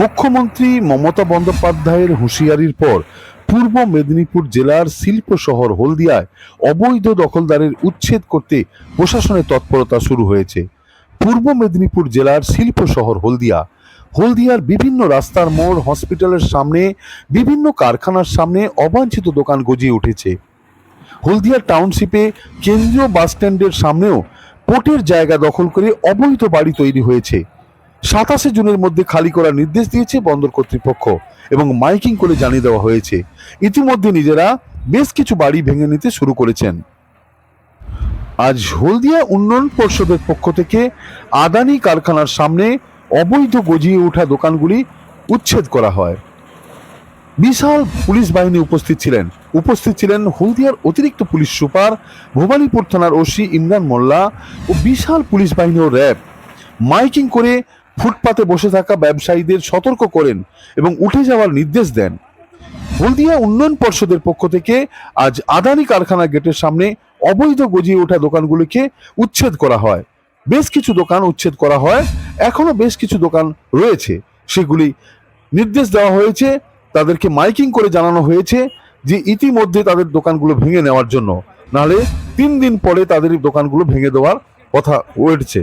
মুখ্যমন্ত্রী মমতা বন্দ্যোপাধ্যায়ের হুঁশিয়ারির পর পূর্ব মেদিনীপুর জেলার শিল্প শহর হলদিয়ায় অবৈধ দখলদারের উচ্ছেদ করতে প্রশাসনের তৎপরতা শুরু হয়েছে। পূর্ব মেদিনীপুর জেলার শিল্প শহর হলদিয়া। হলদিয়ার বিভিন্ন রাস্তার মোড়, হসপিটালের সামনে, বিভিন্ন কারখানার সামনে অবাঞ্ছিত দোকান গজিয়ে উঠেছে। হলদিয়া টাউনশিপে কেন্দ্রীয় বাসস্ট্যান্ডের সামনেও পোর্টের জায়গা দখল করে অবৈধ বাড়ি তৈরি হয়েছে। সাতাশে জুনের মধ্যে খালি করার নির্দেশ দিয়েছে বন্দর কর্তৃপক্ষ এবং মাইকিং করে জানিয়ে দেওয়া হয়েছে। ইতিমধ্যে নিজেরা বেশ কিছু বাড়ি ভেঙে নিতে শুরু করেছেন। আজ হলদিয়া উন্নয়ন পর্ষদের পক্ষ থেকে আদানি কারখানার সামনে অবৈধ গজিয়ে ওঠা দোকানগুলি উচ্ছেদ করা হয়। বিশাল পুলিশ বাহিনী উপস্থিত ছিলেন। উপস্থিত ছিলেন হলদিয়ার অতিরিক্ত পুলিশ সুপার ভবানীপুর থানার ওসি ইমরান মোল্লা ও বিশাল পুলিশ বাহিনী ও র্যাব। মাইকিং করে ফুটপাতে বসে থাকা ব্যবসায়ীদের সতর্ক করেন এবং উঠে যাওয়ার নির্দেশ দেন। হলদিয়া উন্নয়ন পর্ষদের পক্ষ থেকে আজ আদানি কারখানা গেটের সামনে অবৈধ গজিয়ে ওঠা দোকানগুলিকে উচ্ছেদ করা হয়। বেশ কিছু দোকান উচ্ছেদ করা হয় এখনও বেশ কিছু দোকান রয়েছে। সেগুলি নির্দেশ দেওয়া হয়েছে, তাদেরকে মাইকিং করে জানানো হয়েছে যে ইতিমধ্যে তাদের দোকানগুলো ভেঙে নেওয়ার জন্য। নাহলে তিন দিন পরে তাদের দোকানগুলো ভেঙে দেওয়ার কথা উঠছে।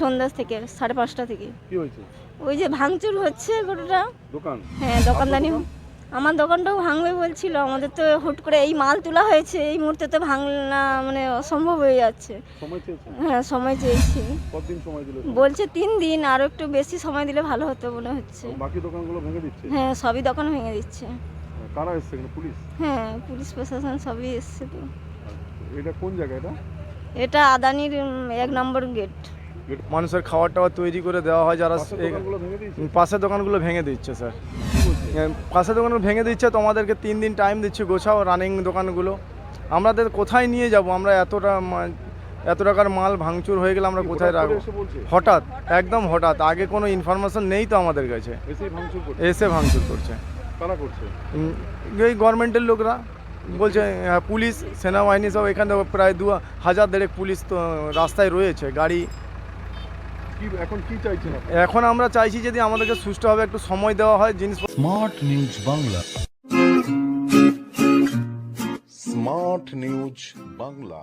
সন্ধ্যা থেকে সাড়ে পাঁচটা থেকে। কি হয়েছে? ওই যে ভাঙচুর হচ্ছে গোটাটা দোকান? হ্যাঁ দোকানদানি আমার দোকানটাও ভাঙবে বলছিল আমাদের তো হুট করে এই মাল তোলা হয়েছে এই মুহূর্তে তো ভাঙনা মানে অসম্ভব হয়ে যাচ্ছে। হ্যাঁ সময় চেয়েছি। বলছে তিন দিন আরও একটু বেশি সময় দিলে ভালো হতো মনে হচ্ছে। বাকি দোকানগুলো ভেঙে দিচ্ছে? হ্যাঁ সবই দোকান ভেঙে দিচ্ছে। কারা এসছে এখানে? পুলিশ? হ্যাঁ পুলিশ প্রশাসন সবই এসছে তো। এটা কোন জায়গা এটা? এটা আদানির এক নম্বর গেট। মানুষের খাবার টাবার তৈরি করে দেওয়া হয় যারা পাশের দোকানগুলো ভেঙে দিচ্ছে স্যার। পাশের দোকানগুলো ভেঙে দিচ্ছে তো আমাদেরকে তিন দিন টাইম দিচ্ছে গোছাও রানিং দোকানগুলো। আমাদের কোথায় নিয়ে যাব? আমরা এতটা মা- এত টাকার মাল ভাঙচুর হয়ে গেলে আমরা কোথায় রাখব? হঠাৎ একদম হঠাৎ। আগে কোনো ইনফরমেশন নেই তো আমাদের কাছে। এসেই ভাঙচুর করছে। এসে ভাঙচুর করছে। করছে? এই গভর্নমেন্টের লোকরা বলছে হ্যাঁ, পুলিশ সেনাবাহিনী সব এখানে প্রায় দু হাজার দেড়েক পুলিশ তো রাস্তায় রয়েছে গাড়ি। এখন কি চাইছেন এখন আমরা চাইছি যদি আমাদেরকে সুষ্ঠুভাবে একটু সময় দেওয়া হয় জিনিস smart news Bangla. Smart news Bangla.